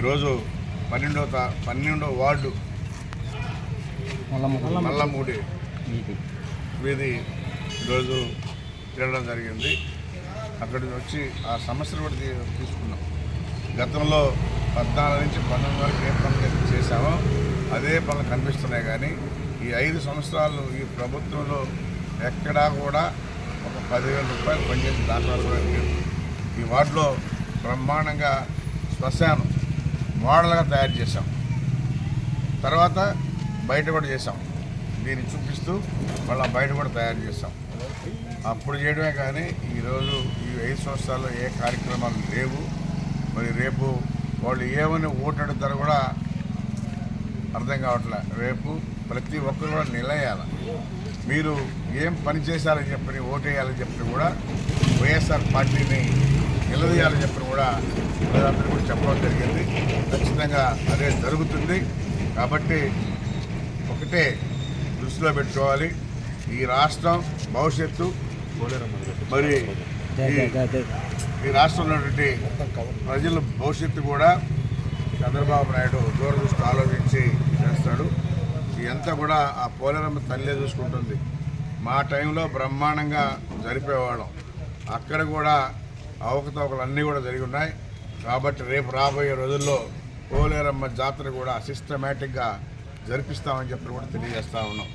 ఈరోజు పన్నెండవ తా పన్నెండవ వార్డు మల్లమూడి వీధి ఈరోజు తిరగడం జరిగింది. అక్కడికి వచ్చి ఆ సమస్యలు కూడా తీసుకున్నాం. గతంలో పద్నాలుగు నుంచి పంతొమ్మిది వరకు ఏ పనులు అయితే చేశామో అదే పనులు కనిపిస్తున్నాయి కానీ ఈ ఐదు సంవత్సరాలు ఈ ప్రభుత్వంలో ఎక్కడా కూడా ఒక పదివేల రూపాయలు కూడా లేవు ఈ వార్డులో బ్రహ్మాండంగా శ్మశానం మోడల్గా తయారు చేశాం. తర్వాత బయట కూడా చేసాం దీన్ని చూపిస్తూ మళ్ళీ బయట కూడా తయారు చేసాం అప్పుడు చేయడమే కానీ ఈరోజు ఈ ఐదు సంవత్సరాల్లో ఏ కార్యక్రమాలు లేవు. మరి రేపు వాళ్ళు ఏమని ఓటు అడుగుతారో కూడా అర్థం కావట్లే. రేపు ప్రతి ఒక్కరు కూడా నిలయాల. మీరు ఏం పని చేశారని చెప్పని ఓటేయాలని చెప్పి కూడా వైఎస్ఆర్ పార్టీని నిలదీయాలని చెప్పి కూడా ప్రజలందరూ కూడా చెప్పడం జరిగింది. ఖచ్చితంగా అదే జరుగుతుంది. కాబట్టి ఒకటే దృష్టిలో పెట్టుకోవాలి. ఈ రాష్ట్రం భవిష్యత్తు మరి ఈ- ఈ రాష్ట్రంలో ఉన్నటువంటి ప్రజల భవిష్యత్తు కూడా చంద్రబాబు నాయుడు దూరదృష్టి ఆలోచించి చేస్తాడు. ఇదంతా కూడా ఆ పోలేరమ్మ తల్లే చూసుకుంటుంది. మా టైంలో బ్రహ్మాండంగా జరిపేవాళ్ళం. అక్కడ కూడా అవకతవకలన్నీ కూడా జరిగి ఉన్నాయి కాబట్టి రేపు రాబోయే రోజుల్లో పోలేరమ్మ జాతర కూడా సిస్టమేటిక్గా జరిపిస్తామని చెప్పి కూడా తెలియజేస్తా ఉన్నాం.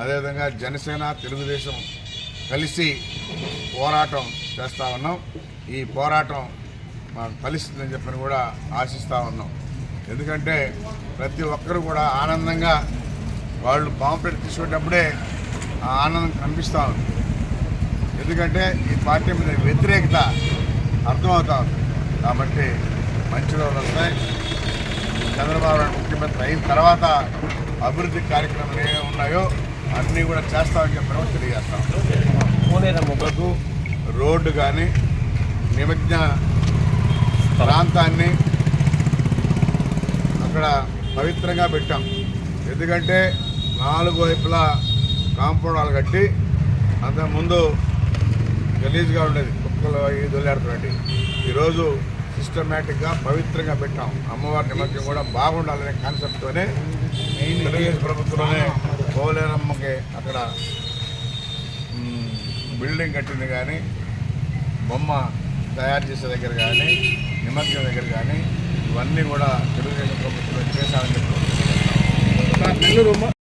అదేవిధంగా జనసేన తెలుగుదేశం కలిసి పోరాటం చేస్తూ ఉన్నాం. ఈ పోరాటం మాకు ఫలిస్తుందని చెప్పని కూడా ఆశిస్తూ ఉన్నాం. ఎందుకంటే ప్రతి ఒక్కరు కూడా ఆనందంగా వాళ్ళు పాంప్లెట్ తీసుకునేటప్పుడే ఆ ఆనందం కనిపిస్తూ ఉంది. ఎందుకంటే ఈ పార్టీ మీద వ్యతిరేకత అర్థమవుతా ఉంది కాబట్టి మంచి రోజులు వస్తాయి. చంద్రబాబు నాయుడు ముఖ్యమంత్రి అయిన తర్వాత అభివృద్ధి కార్యక్రమాలు ఏమేమి ఉన్నాయో అన్నీ కూడా చేస్తామని చెప్పడం తెలియజేస్తాం. మొక్కకు రోడ్డు కానీ నిమజ్జన ప్రాంతాన్ని అక్కడ పవిత్రంగా పెట్టాం. ఎందుకంటే నాలుగు వైపులా కాంపౌండ్ వాళ్ళు కట్టి అంతకుముందు గలీజ్గా ఉండేది. కుక్కలు దొల్లాడుతున్నట్టు ఈరోజు సిస్టమేటిక్గా పవిత్రంగా పెట్టాం. అమ్మవారి నిమజ్జనం కూడా బాగుండాలనే కాన్సెప్ట్తోనే తెలుగుదేశం ప్రభుత్వంలోనే పోలేరమ్మకి అక్కడ బిల్డింగ్ కట్టింది కానీ బొమ్మ తయారు చేసే దగ్గర కానీ నిమజ్జనం దగ్గర కానీ ఇవన్నీ కూడా తెలుగుదేశం ప్రభుత్వం చేశామని చెప్పి